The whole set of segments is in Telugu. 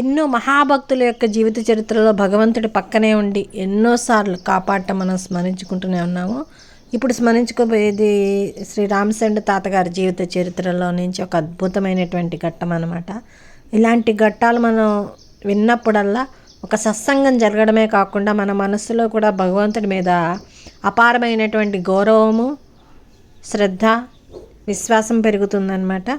ఎన్నో మహాభక్తుల యొక్క జీవిత చరిత్రలో భగవంతుడి పక్కనే ఉండి ఎన్నోసార్లు కాపాడటం మనం స్మరించుకుంటూనే ఉన్నాము. ఇప్పుడు స్మరించుకోబోయేది శ్రీ రామచంద్ర తాతగారి జీవిత చరిత్రలో నుంచి ఒక అద్భుతమైనటువంటి ఘట్టం అనమాట ఇలాంటి ఘట్టాలు మనం విన్నప్పుడల్లా ఒక సత్సంగం జరగడమే కాకుండా మన మనసులో కూడా భగవంతుడి మీద అపారమైనటువంటి గౌరవము శ్రద్ధ విశ్వాసం పెరుగుతుందన్నమాట.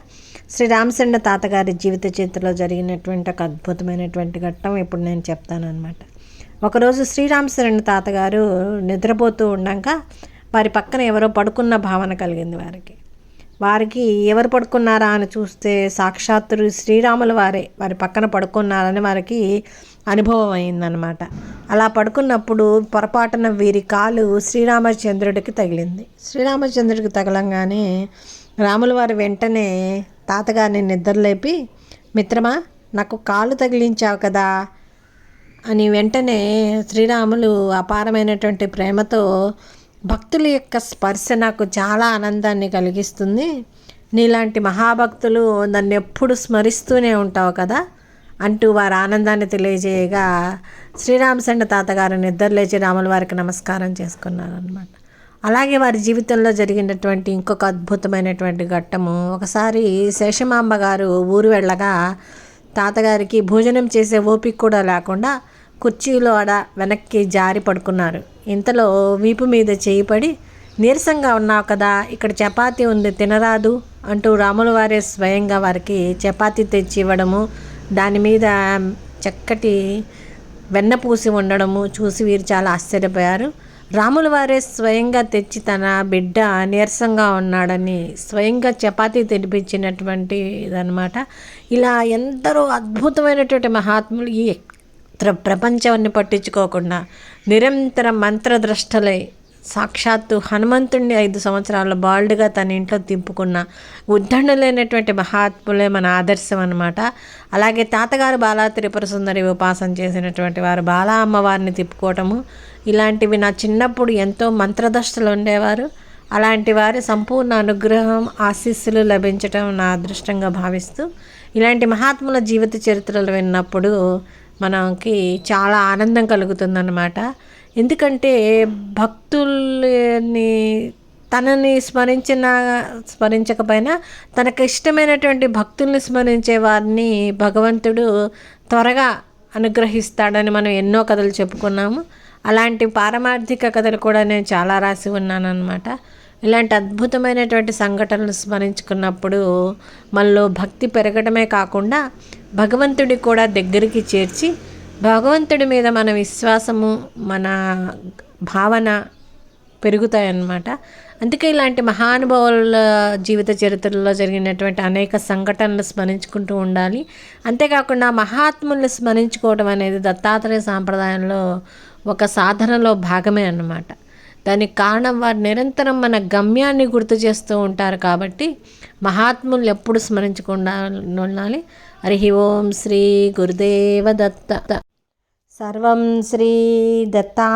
శ్రీ రామచంద్ర తాతగారి జీవిత చరిత్రలో జరిగినటువంటి ఒక అద్భుతమైనటువంటి ఘట్టం ఇప్పుడు నేను చెప్తానమాట ఒకరోజు శ్రీరామచంద్ర తాతగారు నిద్రపోతూ ఉండగా వారి పక్కన ఎవరో పడుకున్న భావన కలిగింది వారికి. వారికి ఎవరు పడుకున్నారా అని చూస్తే సాక్షాత్తు శ్రీరాముల వారే. వారి పక్కన పడుకున్నారని వారికి అనుభవం అయిందనమాట అలా పడుకున్నప్పుడు పొరపాటున వీరి కాలు శ్రీరామచంద్రుడికి తగిలింది. శ్రీరామచంద్రుడికి తగలంగానే రాములవారి వెంటనే తాతగారిని నిద్రలేపి మిత్రమా నాకు కాలు తగిలించావు కదా అని వెంటనే శ్రీరాములు అపారమైనటువంటి ప్రేమతో భక్తుల యొక్క స్పర్శ నాకు చాలా ఆనందాన్ని కలిగిస్తుంది. నీలాంటి మహాభక్తులు నన్ను ఎప్పుడు స్మరిస్తూనే ఉంటావు కదా అంటూ వారి ఆనందాన్ని తెలియజేయగా శ్రీరామచంద్ర తాతగారు నిద్రలేచి రాముల వారికి నమస్కారం చేసుకున్నారనమాట అలాగే వారి జీవితంలో జరిగినటువంటి ఇంకొక అద్భుతమైనటువంటి ఘట్టము. ఒకసారి శేషమాంబ గారు ఊరు వెళ్ళగా తాతగారికి భోజనం చేసే ఓపిక కూడా లేకుండా కుర్చీలో ఆడ వెనక్కి జారి పడుకున్నారు. ఇంతలో వీపు మీద చేయి పడి నీరసంగా ఉన్నావు కదా ఇక్కడ చపాతీ ఉంది తినరాదు అంటూ రాముల వారే స్వయంగా వారికి చపాతీ తెచ్చి ఇవ్వడము దాని మీద చక్కటి వెన్న పూసి ఉండడము చూసి వీరు చాలా ఆశ్చర్యపోయారు. రాముల వారే స్వయంగా తెచ్చి తన బిడ్డ నీరసంగా ఉన్నాడని స్వయంగా చపాతీ తినిపించినటువంటి ఇదనమాట ఇలా ఎందరో అద్భుతమైనటువంటి మహాత్ములు ఈ ప్రపంచాన్ని పట్టించుకోకుండా నిరంతరం మంత్రద్రష్టలై సాక్షాత్తు హనుమంతుడిని ఐదు సంవత్సరాల బాల్డ్గా తన ఇంట్లో తింపుకున్న ఉద్ధరణలేనటువంటి మహాత్ములే మన ఆదర్శం అనమాట అలాగే తాతగారు బాలా త్రిపుర సుందరి ఉపాసన చేసినటువంటి వారు బాలా అమ్మవారిని తిప్పుకోవటము ఇలాంటివి నా చిన్నప్పుడు ఎంతో మంత్రదష్టలు ఉండేవారు. అలాంటి వారి సంపూర్ణ అనుగ్రహం ఆశీస్సులు లభించటం నా అదృష్టంగా భావిస్తూ ఇలాంటి మహాత్ముల జీవిత చరిత్రలు విన్నప్పుడు మనకి చాలా ఆనందం కలుగుతుందన్నమాట. ఎందుకంటే భక్తుల్ని తనని స్మరించిన స్మరించకపోయినా తనకు ఇష్టమైనటువంటి భక్తుల్ని స్మరించే వారిని భగవంతుడు త్వరగా అనుగ్రహిస్తాడని మనం ఎన్నో కథలు చెప్పుకున్నాము. అలాంటి పారమార్థిక కథలు కూడా నేను చాలా రాసి ఉన్నాను అనమాట ఇలాంటి అద్భుతమైనటువంటి సంఘటనలు స్మరించుకున్నప్పుడు మనలో భక్తి పెరగడమే కాకుండా భగవంతుడి కూడా దగ్గరికి చేర్చి భగవంతుడి మీద మన విశ్వాసము మన భావన పెరుగుతాయన్నమాట. అందుకే ఇలాంటి మహానుభావుల జీవిత చరిత్రలో జరిగినటువంటి అనేక సంఘటనలు స్మరించుకుంటూ ఉండాలి. అంతేకాకుండా మహాత్ముల్ని స్మరించుకోవడం అనేది దత్తాత్రేయ సాంప్రదాయంలో ఒక సాధనలో భాగమే అన్నమాట. దానికి కారణం వారు నిరంతరం మన గమ్యాన్ని గుర్తు చేస్తూ ఉంటారు కాబట్టి మహాత్ములు ఎప్పుడు స్మరించకుండా ఉండాలి. హరి ఓం శ్రీ గురుదేవ దత్త. సర్వం శ్రీ దత్తార్పణమస్తు.